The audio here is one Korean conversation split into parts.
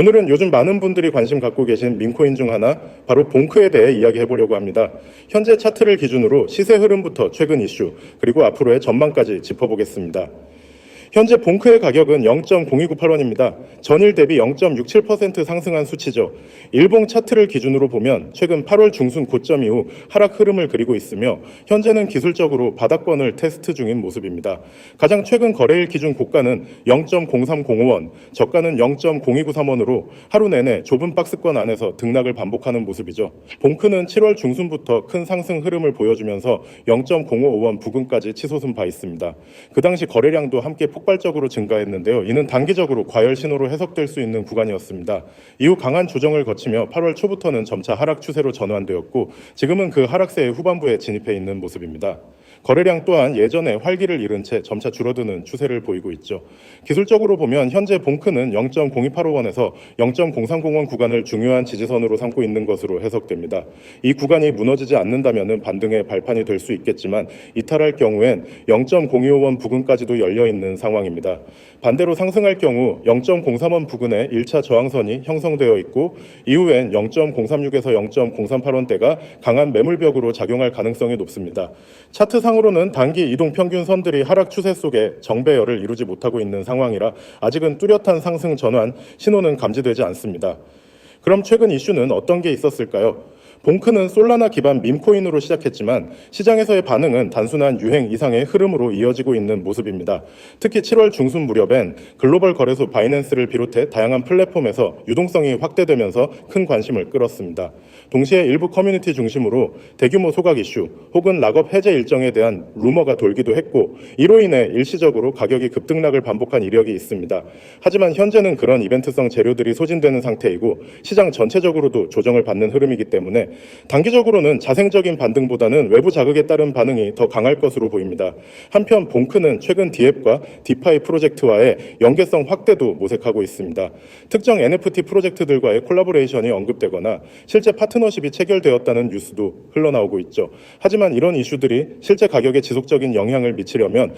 오늘은 요즘 많은 분들이 관심 갖고 계신 민코인 중 하나 바로 봉크에 대해 이야기해 보려고 합니다. 현재 차트를 기준으로 시세 흐름부터 최근 이슈 그리고 앞으로의 전망까지 짚어보겠습니다. 현재 봉크의 가격은 0.0298원입니다. 전일 대비 0.67% 상승한 수치죠. 일봉 차트를 기준으로 보면 최근 8월 중순 고점 이후 하락 흐름을 그리고 있으며 현재는 기술적으로 바닥권을 테스트 중인 모습입니다. 가장 최근 거래일 기준 고가는 0.0305원, 저가는 0.0293원으로 하루 내내 좁은 박스권 안에서 등락을 반복하는 모습이죠. 봉크는 7월 중순부터 큰 상승 흐름을 보여주면서 0.055원 부근까지 치솟은 바 있습니다. 그 당시 거래량도 함께 폭 발적으로 증가했는데요. 이는 단기적으로 과열 신호로 해석될 수 있는 구간이었습니다. 이후 강한 조정을 거치며 8월 초부터는 점차 하락 추세로 전환되었고 지금은 그 하락세의 후반부에 진입해 있는 모습입니다. 거래량 또한 예전에 활기를 잃은 채 점차 줄어드는 추세를 보이고 있죠. 기술적으로 보면 현재 봉크는 0.0285원에서 0.030원 구간을 중요한 지지선으로 삼고 있는 것으로 해석됩니다. 이 구간이 무너지지 않는다면 반등의 발판이 될 수 있겠지만 이탈할 경우엔 0.025원 부근까지도 열려 있는 상황입니다. 반대로 상승할 경우 0.03원 부근에 1차 저항선이 형성되어 있고 이후엔 0.036에서 0.038원대가 강한 매물벽으로 작용할 가능성이 높습니다. 차트 상 으로는 단기 이동 평균 선들이 하락 추세 속에 정배열을 이루지 못하고 있는 상황이라 아직은 뚜렷한 상승 전환 신호는 감지되지 않습니다. 그럼 최근 이슈는 어떤 게 있었을까요? 봉크는 솔라나 기반 밈코인으로 시작했지만 시장에서의 반응은 단순한 유행 이상의 흐름으로 이어지고 있는 모습입니다. 특히 7월 중순 무렵엔 글로벌 거래소 바이낸스를 비롯해 다양한 플랫폼에서 유동성이 확대되면서 큰 관심을 끌었습니다. 동시에 일부 커뮤니티 중심으로 대규모 소각 이슈 혹은 락업 해제 일정에 대한 루머가 돌기도 했고 이로 인해 일시적으로 가격이 급등락을 반복한 이력이 있습니다. 하지만 현재는 그런 이벤트성 재료들이 소진되는 상태이고 시장 전체적으로도 조정을 받는 흐름이기 때문에 단기적으로는 자생적인 반등보다는 외부 자극에 따른 반응이 더 강할 것으로 보입니다. 한편 봉크는 최근 디앱과 디파이 프로젝트와의 연계성 확대도 모색하고 있습니다. 특정 NFT 프로젝트들과의 콜라보레이션이 언급되거나 실제 파트너십이 체결되었다는 뉴스도 흘러나오고 있죠. 하지만 이런 이슈들이 실제 가격에 지속적인 영향을 미치려면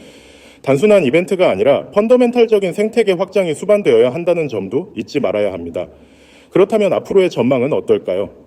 단순한 이벤트가 아니라 펀더멘탈적인 생태계 확장이 수반되어야 한다는 점도 잊지 말아야 합니다. 그렇다면 앞으로의 전망은 어떨까요?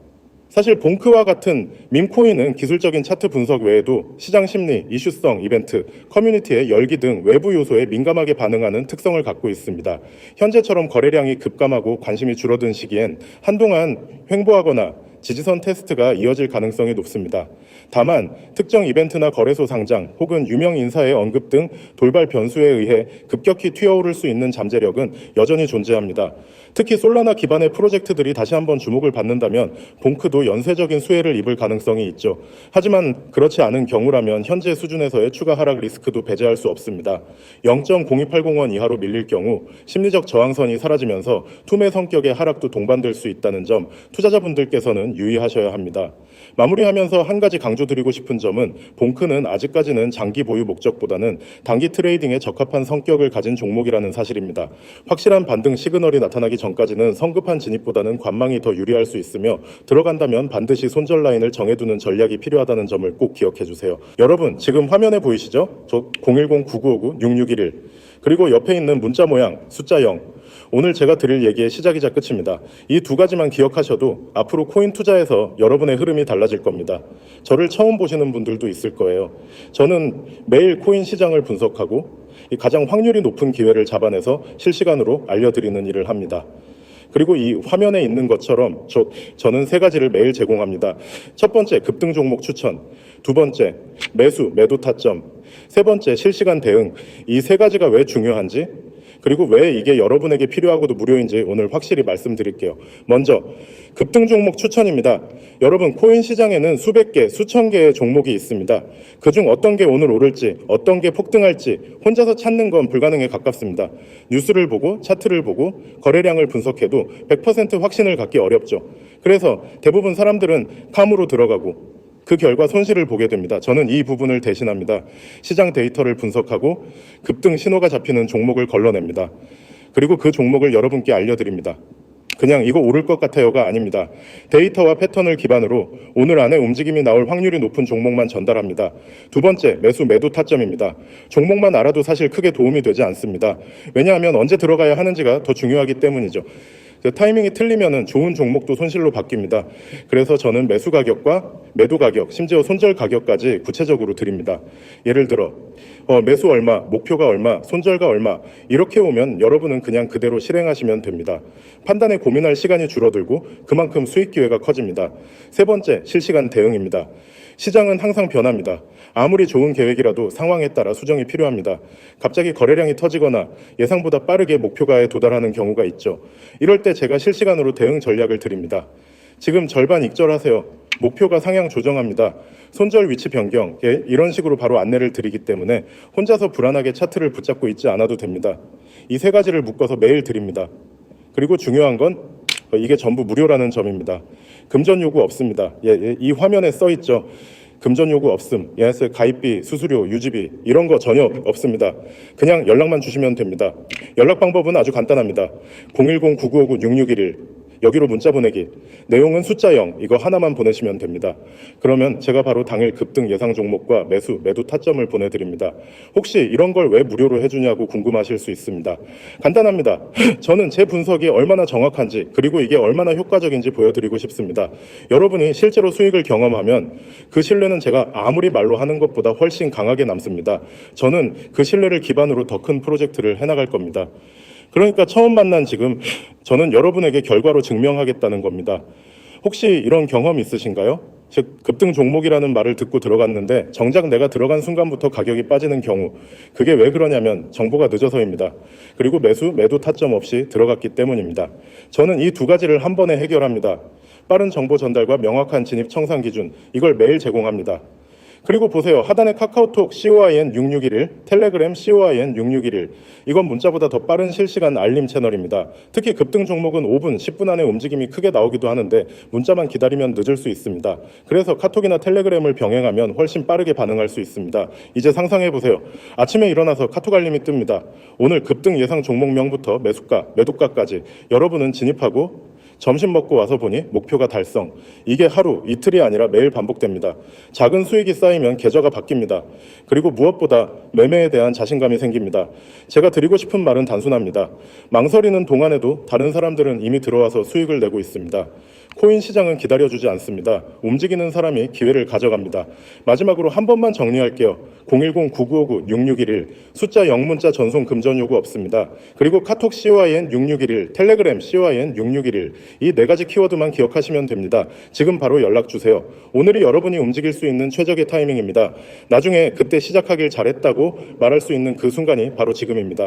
사실 봉크와 같은 밈코인은 기술적인 차트 분석 외에도 시장 심리, 이슈성, 이벤트, 커뮤니티의 열기 등 외부 요소에 민감하게 반응하는 특성을 갖고 있습니다. 현재처럼 거래량이 급감하고 관심이 줄어든 시기엔 한동안 횡보하거나 지지선 테스트가 이어질 가능성이 높습니다. 다만 특정 이벤트나 거래소 상장 혹은 유명 인사의 언급 등 돌발 변수에 의해 급격히 튀어오를 수 있는 잠재력은 여전히 존재합니다. 특히 솔라나 기반의 프로젝트들이 다시 한번 주목을 받는다면 봉크도 연쇄적인 수혜를 입을 가능성이 있죠. 하지만 그렇지 않은 경우라면 현재 수준에서의 추가 하락 리스크도 배제할 수 없습니다. 0.0280원 이하로 밀릴 경우 심리적 저항선이 사라지면서 투매 성격의 하락도 동반될 수 있다는 점 투자자분들께서는 유의하셔야 합니다. 마무리하면서 한 가지 강조드리고 싶은 점은 봉크는 아직까지는 장기 보유 목적보다는 단기 트레이딩에 적합한 성격을 가진 종목이라는 사실입니다. 확실한 반등 시그널이 나타나기 전까지는 성급한 진입보다는 관망이 더 유리할 수 있으며 들어간다면 반드시 손절 라인을 정해두는 전략이 필요하다는 점을 꼭 기억해 주세요. 여러분 지금 화면에 보이시죠? 저 010-9959-6611 그리고 옆에 있는 문자 모양 숫자 0 오늘 제가 드릴 얘기의 시작이자 끝입니다. 이 두 가지만 기억하셔도 앞으로 코인 투자에서 여러분의 흐름이 달라질 겁니다. 저를 처음 보시는 분들도 있을 거예요. 저는 매일 코인 시장을 분석하고 이 가장 확률이 높은 기회를 잡아내서 실시간으로 알려드리는 일을 합니다. 그리고 이 화면에 있는 것처럼 저, 저는 세 가지를 매일 제공합니다. 첫 번째, 급등 종목 추천. 두 번째, 매수, 매도 타점. 세 번째, 실시간 대응. 이 세 가지가 왜 중요한지, 그리고 왜 이게 여러분에게 필요하고도 무료인지 오늘 확실히 말씀드릴게요. 먼저, 급등 종목 추천입니다. 여러분, 코인 시장에는 수백 개, 수천 개의 종목이 있습니다. 그중 어떤 게 오늘 오를지, 어떤 게 폭등할지 혼자서 찾는 건 불가능에 가깝습니다. 뉴스를 보고, 차트를 보고, 거래량을 분석해도 100% 확신을 갖기 어렵죠. 그래서 대부분 사람들은 캄으로 들어가고, 그 결과 손실을 보게 됩니다. 저는 이 부분을 대신합니다. 시장 데이터를 분석하고 급등 신호가 잡히는 종목을 걸러냅니다. 그리고 그 종목을 여러분께 알려드립니다. 그냥 이거 오를 것 같아요가 아닙니다. 데이터와 패턴을 기반으로 오늘 안에 움직임이 나올 확률이 높은 종목만 전달합니다. 두 번째, 매수 매도 타점입니다. 종목만 알아도 사실 크게 도움이 되지 않습니다. 왜냐하면 언제 들어가야 하는지가 더 중요하기 때문이죠. 그 타이밍이 틀리면은 좋은 종목도 손실로 바뀝니다. 그래서 저는 매수 가격과 매도 가격, 심지어 손절 가격까지 구체적으로 드립니다. 예를 들어 어, 매수 얼마, 목표가 얼마, 손절가 얼마 이렇게 오면 여러분은 그냥 그대로 실행하시면 됩니다. 판단에 고민할 시간이 줄어들고 그만큼 수익 기회가 커집니다. 세 번째, 실시간 대응입니다. 시장은 항상 변합니다. 아무리 좋은 계획이라도 상황에 따라 수정이 필요합니다. 갑자기 거래량이 터지거나 예상보다 빠르게 목표가에 도달하는 경우가 있죠. 이럴 때 제가 실시간으로 대응 전략을 드립니다. 지금 절반 익절하세요. 목표가 상향 조정합니다. 손절 위치 변경, 예, 이런 식으로 바로 안내를 드리기 때문에 혼자서 불안하게 차트를 붙잡고 있지 않아도 됩니다. 이 세 가지를 묶어서 매일 드립니다. 그리고 중요한 건 어, 이게 전부 무료라는 점입니다. 금전 요구 없습니다. 예, 예, 이 화면에 써 있죠. 금전 요구 없음, 예스 가입비, 수수료, 유지비 이런 거 전혀 없습니다. 그냥 연락만 주시면 됩니다. 연락 방법은 아주 간단합니다. 010-9959-6611 여기로 문자 보내기. 내용은 숫자 0 이거 하나만 보내시면 됩니다. 그러면 제가 바로 당일 급등 예상 종목과 매수, 매도 타점을 보내드립니다. 혹시 이런 걸 왜 무료로 해주냐고 궁금하실 수 있습니다. 간단합니다. 저는 제 분석이 얼마나 정확한지 그리고 이게 얼마나 효과적인지 보여드리고 싶습니다. 여러분이 실제로 수익을 경험하면 그 신뢰는 제가 아무리 말로 하는 것보다 훨씬 강하게 남습니다. 저는 그 신뢰를 기반으로 더 큰 프로젝트를 해나갈 겁니다. 그러니까 처음 만난 지금 저는 여러분에게 결과로 증명하겠다는 겁니다. 혹시 이런 경험 있으신가요? 즉 급등 종목이라는 말을 듣고 들어갔는데 정작 내가 들어간 순간부터 가격이 빠지는 경우 그게 왜 그러냐면 정보가 늦어서입니다. 그리고 매수 매도 타점 없이 들어갔기 때문입니다. 저는 이 두 가지를 한 번에 해결합니다. 빠른 정보 전달과 명확한 진입 청산 기준 이걸 매일 제공합니다. 그리고 보세요. 하단에 카카오톡 COIN 6611, 텔레그램 COIN 6611. 이건 문자보다 더 빠른 실시간 알림 채널입니다. 특히 급등 종목은 5분, 10분 안에 움직임이 크게 나오기도 하는데 문자만 기다리면 늦을 수 있습니다. 그래서 카톡이나 텔레그램을 병행하면 훨씬 빠르게 반응할 수 있습니다. 이제 상상해 보세요. 아침에 일어나서 카톡 알림이 뜹니다. 오늘 급등 예상 종목명부터 매수가, 매도가까지 여러분은 진입하고 점심 먹고 와서 보니 목표가 달성. 이게 하루, 이틀이 아니라 매일 반복됩니다. 작은 수익이 쌓이면 계좌가 바뀝니다. 그리고 무엇보다 매매에 대한 자신감이 생깁니다. 제가 드리고 싶은 말은 단순합니다. 망설이는 동안에도 다른 사람들은 이미 들어와서 수익을 내고 있습니다. 코인 시장은 기다려주지 않습니다. 움직이는 사람이 기회를 가져갑니다. 마지막으로 한 번만 정리할게요. 010-9959-6611 숫자 0문자 전송 금전 요구 없습니다. 그리고 카톡 COIN 6611, 텔레그램 COIN 6611이 네 가지 키워드만 기억하시면 됩니다. 지금 바로 연락 주세요. 오늘이 여러분이 움직일 수 있는 최적의 타이밍입니다. 나중에 그때 시작하길 잘했다고 말할 수 있는 그 순간이 바로 지금입니다.